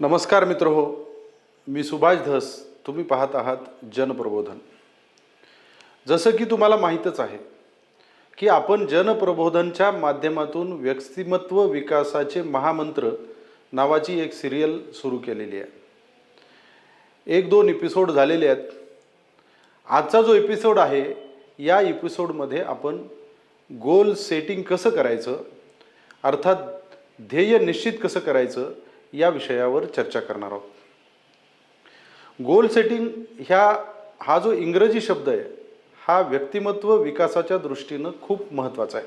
नमस्कार मित्र हो मी सुभाष धस तुम्ही पाहत आहात जनप्रबोधन. जसं की तुम्हाला माहीतच आहे की आपण जनप्रबोधनच्या माध्यमातून व्यक्तिमत्व विकासाचे महामंत्र नावाची एक सिरियल सुरू केलेली आहे. एक दोन एपिसोड झालेले आहेत. आजचा जो एपिसोड आहे या एपिसोडमध्ये आपण गोल सेटिंग कसं करायचं अर्थात ध्येय निश्चित कसं करायचं या विषयावर चर्चा करणार आहोत. गोल सेटिंग ह्या हा जो इंग्रजी शब्द आहे हा व्यक्तिमत्व विकासाच्या दृष्टीनं खूप महत्त्वाचा आहे.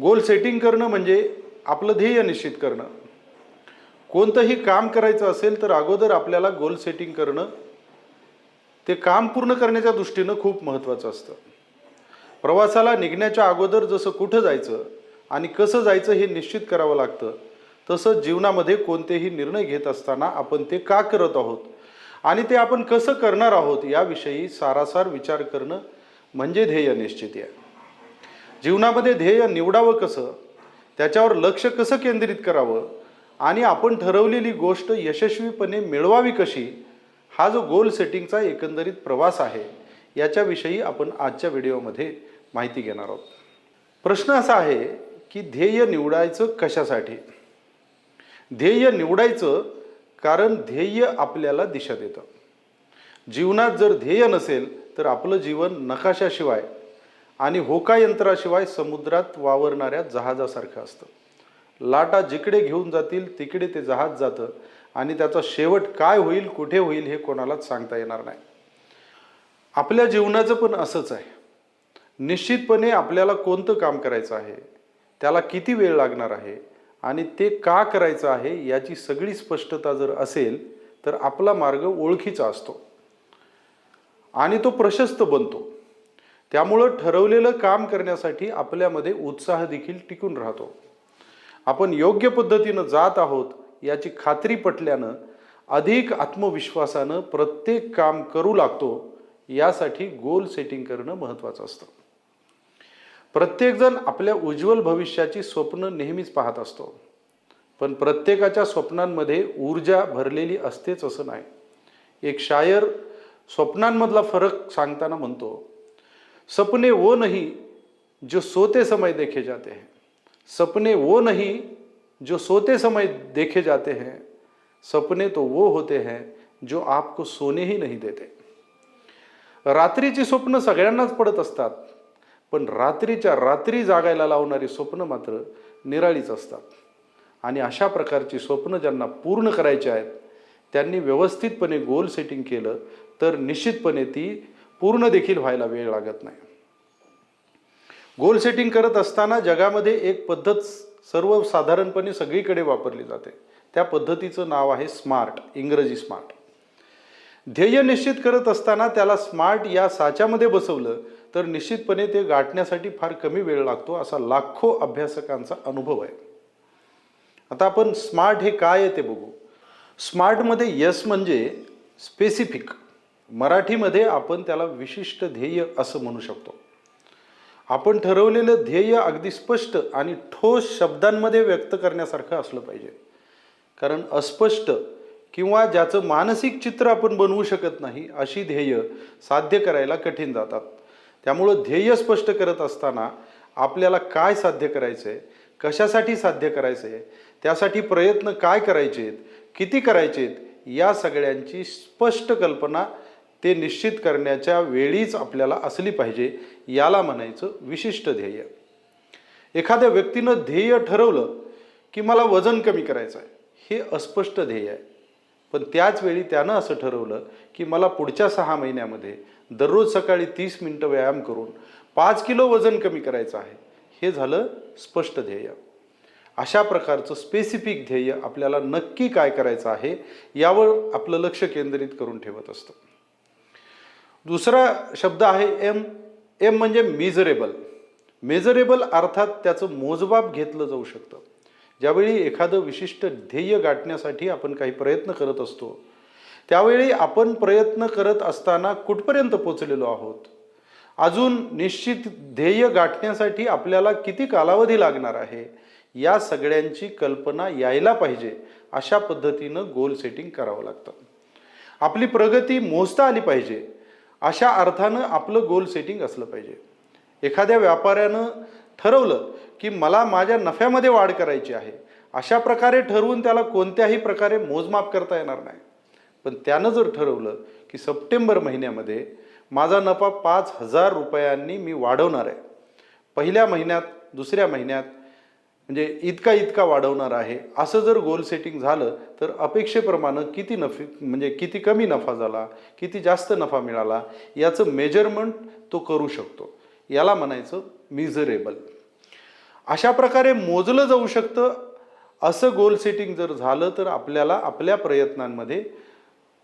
गोल सेटिंग करणं म्हणजे आपलं ध्येय निश्चित करणं. कोणतंही काम करायचं असेल तर अगोदर आपल्याला गोल सेटिंग करणं ते काम पूर्ण करण्याच्या दृष्टीनं खूप महत्त्वाचं असतं. प्रवासाला निघण्याच्या अगोदर जसं कुठं जायचं आणि कसं जायचं हे निश्चित करावं लागतं तसंच जीवनामध्ये कोणतेही निर्णय घेत असताना आपण ते का करत आहोत? आणि ते आपण कसं करणार आहोत याविषयी सारासार विचार करणं म्हणजे ध्येय निश्चिती आहे. जीवनामध्ये ध्येय निवडावं कसं? त्याच्यावर लक्ष कसं केंद्रित करावं? आणि आपण ठरवलेली गोष्ट यशस्वीपणे मिळवावी कशी? हा जो गोल सेटिंगचा एकंदरीत प्रवास आहे याच्याविषयी आपण आजच्या व्हिडिओमध्ये माहिती घेणार आहोत. प्रश्न असा आहे की ध्येय निवडायचं कशासाठी? ध्येय निवडायचं कारण ध्येय आपल्याला दिशा देतं. जीवनात जर ध्येय नसेल तर आपलं जीवन नकाशाशिवाय आणि होका यंत्राशिवाय समुद्रात वावरणाऱ्या जहाजासारखं असतं. लाटा जिकडे घेऊन जातील तिकडे ते जहाज जातं आणि त्याचा शेवट काय होईल कुठे होईल हे कोणालाच सांगता येणार नाही. आपल्या जीवनाचं पण असंच आहे. निश्चितपणे आपल्याला कोणतं काम करायचं आहे? त्याला किती वेळ लागणार आहे? आणि ते का करायचं आहे याची सगळी स्पष्टता जर असेल तर आपला मार्ग ओळखीचा असतो. आणि तो प्रशस्त बनतो. त्यामुळं ठरवलेलं काम करण्यासाठी आपल्यामध्ये उत्साह देखील टिकून राहतो. आपण योग्य पद्धतीनं जात आहोत याची खात्री पटल्यानं अधिक आत्मविश्वासानं प्रत्येक काम करू लागतो यासाठी गोल सेटिंग करणं महत्त्वाचं असतं. प्रत्येकजण आपल्या उज्ज्वल भविष्याची स्वप्न नेहमीच पाहत असतो. पण प्रत्येकाच्या स्वप्नांमध्ये ऊर्जा भरलेली असतेच असं नाही. एक शायर स्वप्नांमधला फरक सांगताना म्हणतो सपने वो नाही जो सोते समय देखे जाते हैं. सपने वो नहीं जो सोते समय देखे जाते हैं. सपने तो वो होते हैं जो आपको सोनेही नाही नहीं देते. रात्रीची स्वप्न सगळ्यांनाच पडत असतात. पण रात्रीच्या रात्री जागायला लावणारी स्वप्न मात्र निराळीच असतात. आणि अशा प्रकारची स्वप्न ज्यांना पूर्ण करायची आहेत त्यांनी व्यवस्थितपणे गोल सेटिंग केलं तर निश्चितपणे ती पूर्ण देखील व्हायला वेळ लागत नाही. गोल सेटिंग करत असताना जगामध्ये एक पद्धत सर्वसाधारणपणे सगळीकडे वापरली जाते. त्या पद्धतीचं नाव आहे स्मार्ट इंग्रजी स्मार्ट. ध्येय निश्चित करत असताना त्याला स्मार्ट या साच्यामध्ये बसवलं तर निश्चितपणे ते गाठण्यासाठी फार कमी वेळ लागतो असा लाखो अभ्यासकांचा अनुभव आहे. आता आपण स्मार्ट हे काय आहे ते बघू. स्मार्टमध्ये यस म्हणजे स्पेसिफिक. मराठीमध्ये आपण त्याला विशिष्ट ध्येय असं म्हणू शकतो. आपण ठरवलेलं ध्येय अगदी स्पष्ट आणि ठोस शब्दांमध्ये व्यक्त करण्यासारखं असलं पाहिजे. कारण अस्पष्ट किंवा ज्याचं मानसिक चित्र आपण बनवू शकत नाही अशी ध्येय साध्य करायला कठीण जातात. त्यामुळं ध्येय स्पष्ट करत असताना आपल्याला काय साध्य करायचं आहे कशासाठी साध्य करायचं आहे त्यासाठी प्रयत्न काय करायचे आहेत किती करायचे आहेत या सगळ्यांची स्पष्ट कल्पना ते निश्चित करण्याच्या वेळीच आपल्याला असली पाहिजे याला म्हणायचं विशिष्ट ध्येय. एखाद्या व्यक्तीनं ध्येय ठरवलं की मला वजन कमी करायचं आहे हे अस्पष्ट ध्येय आहे. पण त्याच वेळी त्यानं असं ठरवलं की मला पुढच्या सहा महिन्यामध्ये दररोज सकाळी तीस मिनटं व्यायाम करून पाच किलो वजन कमी करायचं आहे हे झालं स्पष्ट ध्येय. अशा प्रकारचं स्पेसिफिक ध्येय आपल्याला नक्की काय करायचं आहे यावर आपलं लक्ष केंद्रित करून ठेवत असतं. दुसरा शब्द आहे एम एम म्हणजे मेजरेबल मेजरेबल अर्थात त्याचं मोजमाप घेतलं जाऊ शकतं. ज्यावेळी एखादं विशिष्ट ध्येय गाठण्यासाठी आपण काही प्रयत्न करत असतो त्यावेळी आपण प्रयत्न करत असताना कुठपर्यंत पोचलेलो आहोत? अजून निश्चित ध्येय गाठण्यासाठी आपल्याला किती कालावधी लागणार आहे? या सगळ्यांची कल्पना यायला पाहिजे. अशा पद्धतीनं गोल सेटिंग करावं लागतं. आपली प्रगती मोजता आली पाहिजे. अशा अर्थानं आपलं गोल सेटिंग असलं पाहिजे. एखाद्या व्यापाऱ्यानं ठरवलं की मला माझ्या नफ्यामध्ये वाढ करायची आहे. अशा प्रकारे ठरवून त्याला कोणत्याही प्रकारे मोजमाप करता येणार नाही. पण त्यानं जर ठरवलं की सप्टेंबर महिन्यामध्ये माझा नफा पाच हजार रुपयांनी मी वाढवणार आहे. पहिल्या महिन्यात दुसऱ्या महिन्यात म्हणजे इतका इतका वाढवणार आहे. असं जर गोल सेटिंग झालं तर अपेक्षेप्रमाणे किती नफे म्हणजे किती कमी नफा झाला किती जास्त नफा मिळाला याचं मेजरमेंट तो करू शकतो. याला म्हणायचं मिझरेबल अशा प्रकारे मोजलं जाऊ शकतं. असं गोल सेटिंग जर झालं तर आपल्याला आपल्या प्रयत्नांमध्ये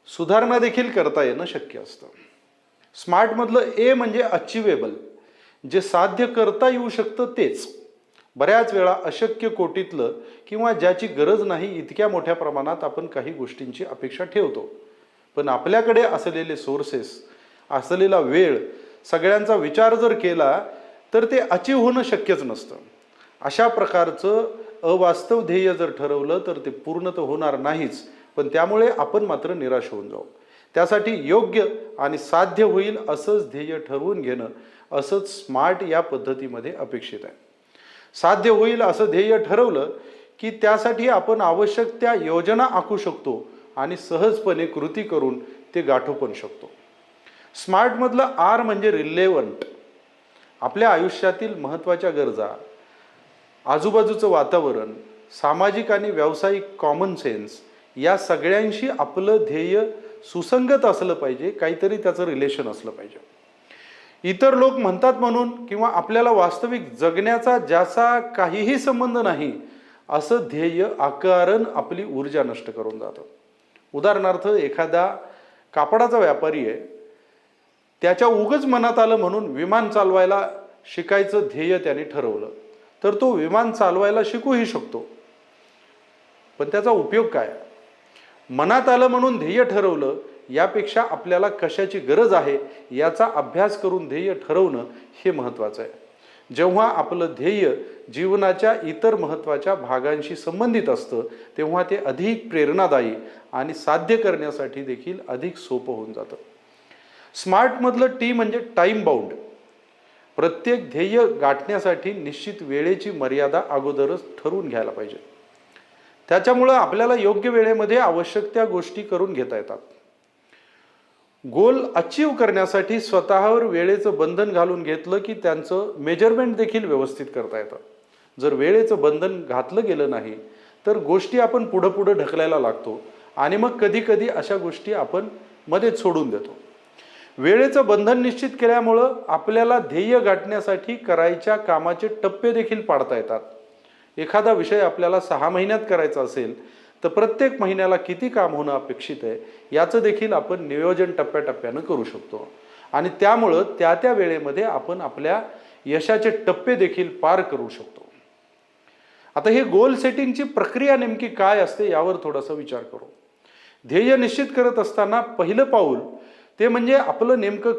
सुधारणा देखील करता येणं शक्य असतं. स्मार्टमधलं ए म्हणजे अचिवेबल जे साध्य करता येऊ शकतं तेच. बऱ्याच वेळा अशक्य कोटीतलं किंवा ज्याची गरज नाही इतक्या मोठ्या प्रमाणात आपण काही गोष्टींची अपेक्षा ठेवतो. पण आपल्याकडे असलेले सोर्सेस असलेला वेळ सगळ्यांचा विचार जर केला तर ते अचीव होणं शक्यच नसतं. अशा प्रकारचं अवास्तव ध्येय जर ठरवलं तर ते पूर्ण तर होणार नाहीच. पण त्यामुळे आपण मात्र निराश होऊन जाऊ. त्यासाठी योग्य आणि साध्य होईल असंच ध्येय ठरवून घेणं असंच स्मार्ट या पद्धतीमध्ये अपेक्षित आहे. साध्य होईल असं ध्येय ठरवलं की त्यासाठी आपण आवश्यक त्या योजना आखू शकतो आणि सहजपणे कृती करून ते गाठू पण शकतो. स्मार्टमधलं आर म्हणजे रिलेवंट आपल्या आयुष्यातील महत्त्वाच्या गरजा आजूबाजूचं वातावरण सामाजिक आणि व्यावसायिक कॉमन सेन्स या सगळ्यांशी आपलं ध्येय सुसंगत असलं पाहिजे काहीतरी त्याचं रिलेशन असलं पाहिजे. इतर लोक म्हणतात म्हणून किंवा आपल्याला वास्तविक जगण्याचा ज्याचा काहीही संबंध नाही असं ध्येय आकारण आपली ऊर्जा नष्ट करून जातं. उदाहरणार्थ एखादा कापडाचा व्यापारी आहे त्याच्या उगच मनात आलं म्हणून विमान चालवायला शिकायचं ध्येय त्याने ठरवलं. तर तो विमान चालवायला शिकूही शकतो. पण त्याचा उपयोग काय? मनात आलं म्हणून ध्येय ठरवलं यापेक्षा आपल्याला कशाची गरज आहे याचा अभ्यास करून ध्येय ठरवणं हे महत्त्वाचं आहे. जेव्हा आपलं ध्येय जीवनाच्या इतर महत्त्वाच्या भागांशी संबंधित असतं तेव्हा ते अधिक प्रेरणादायी आणि साध्य करण्यासाठी देखील अधिक सोपं होऊन जातं. स्मार्टमधलं टी म्हणजे टाईम बाउंड. प्रत्येक ध्येय गाठण्यासाठी निश्चित वेळेची मर्यादा अगोदरच ठरवून घ्यायला पाहिजे. त्याच्यामुळं आपल्याला योग्य वेळेमध्ये आवश्यक त्या गोष्टी करून घेता येतात. गोल अचीव करण्यासाठी स्वतःवर वेळेचं बंधन घालून घेतलं की त्यांचं मेजरमेंट देखील व्यवस्थित करता येतं. जर वेळेचं बंधन घातलं गेलं नाही तर गोष्टी आपण पुढं पुढं ढकलायला लागतो आणि मग कधी कधी अशा गोष्टी आपण मध्येच सोडून देतो. वेळेचं बंधन निश्चित केल्यामुळं आपल्याला ध्येय गाठण्यासाठी करायच्या कामाचे टप्पे देखील पाडता येतात. एखादा विषय आपल्याला सहा महिन्यात करायचा असेल तर प्रत्येक महिन्याला किती काम होणं अपेक्षित आहे याचं देखील आपण नियोजन टप्प्याटप्प्यानं करू शकतो. आणि त्यामुळं त्या त्या वेळेमध्ये आपण आपल्या यशाचे टप्पे देखील पार करू शकतो. आता हे गोल सेटिंगची प्रक्रिया नेमकी काय असते यावर थोडासा विचार करू. ध्येय निश्चित करत असताना पहिलं पाऊल ते म्हणजे आपलं नेमकं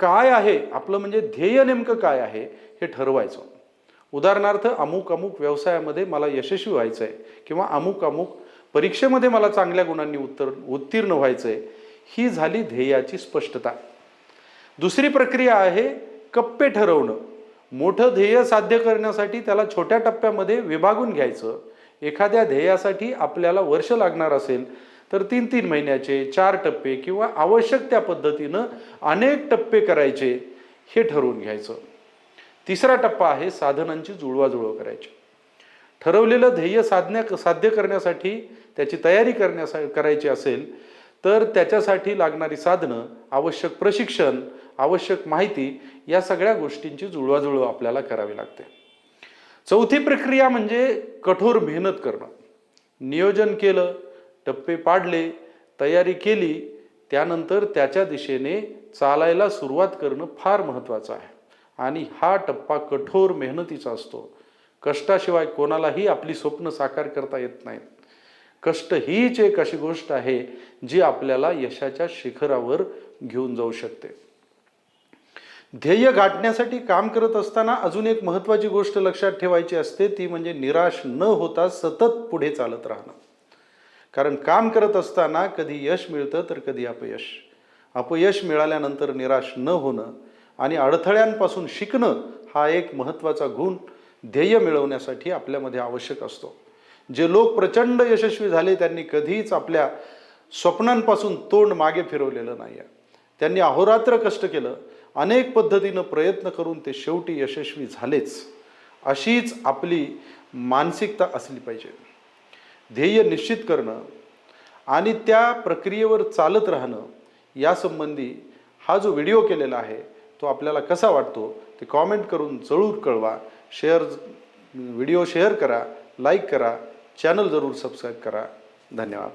काय आहे? आपलं म्हणजे ध्येय नेमकं काय आहे? हे ठरवायचं. उदाहरणार्थ अमुक अमुक व्यवसायामध्ये मला यशस्वी व्हायचं आहे किंवा अमुक अमुक परीक्षेमध्ये मला चांगल्या गुणांनी उत्तर उत्तीर्ण व्हायचं आहे ही झाली ध्येयाची स्पष्टता. दुसरी प्रक्रिया आहे कप्पे ठरवणं. मोठं ध्येय साध्य करण्यासाठी त्याला छोट्या टप्प्यामध्ये विभागून घ्यायचं. एखाद्या ध्येयासाठी आपल्याला वर्ष लागणार असेल तर तीन तीन महिन्याचे चार टप्पे किंवा आवश्यक त्या पद्धतीनं अनेक टप्पे करायचे हे ठरवून घ्यायचं. तिसरा टप्पा आहे साधनांची जुळवाजुळव करायची. ठरवलेलं ध्येय साधण्या साध्य करण्यासाठी त्याची तयारी करण्यासा करायची असेल तर त्याच्यासाठी लागणारी साधनं आवश्यक प्रशिक्षण आवश्यक माहिती या सगळ्या गोष्टींची जुळवाजुळव आपल्याला करावी लागते. चौथी प्रक्रिया म्हणजे कठोर मेहनत करणं. नियोजन केलं टप्पे पाडले तयारी केली त्यानंतर त्याच्या दिशेने चालायला सुरुवात करणं फार महत्त्वाचं आहे. आणि हा टप्पा कठोर मेहनतीचा असतो. कष्टाशिवाय कोणालाही आपली स्वप्न साकार करता येत नाहीत कष्ट हीच एक अशी गोष्ट आहे जी आपल्याला यशाच्या शिखरावर घेऊन जाऊ शकते. ध्येय गाठण्यासाठी काम करत असताना अजून एक महत्त्वाची गोष्ट लक्षात ठेवायची असते ती म्हणजे निराश न होता सतत पुढे चालत राहणं. कारण काम करत असताना कधी यश मिळतं तर कधी अपयश. अपयश मिळाल्यानंतर निराश न होणं आणि अडथळ्यांपासून शिकणं हा एक महत्त्वाचा गुण ध्येय मिळवण्यासाठी आपल्यामध्ये आवश्यक असतो. जे लोक प्रचंड यशस्वी झाले त्यांनी कधीच आपल्या स्वप्नांपासून तोंड मागे फिरवलेलं नाही आहे त्यांनी अहोरात्र कष्ट केलं अनेक पद्धतीनं प्रयत्न करून ते शेवटी यशस्वी झालेच. अशीच आपली मानसिकता असली पाहिजे. ध्येय निश्चित करणं आणि त्या प्रक्रियेवर चालत राहणं यासंबंधी हा जो व्हिडिओ केलेला आहे तो आपल्याला कसा वाटतो ते कॉमेंट करून जरूर कळवा. शेअर व्हिडिओ शेअर करा लाईक करा चॅनल जरूर सबस्क्राईब करा. धन्यवाद.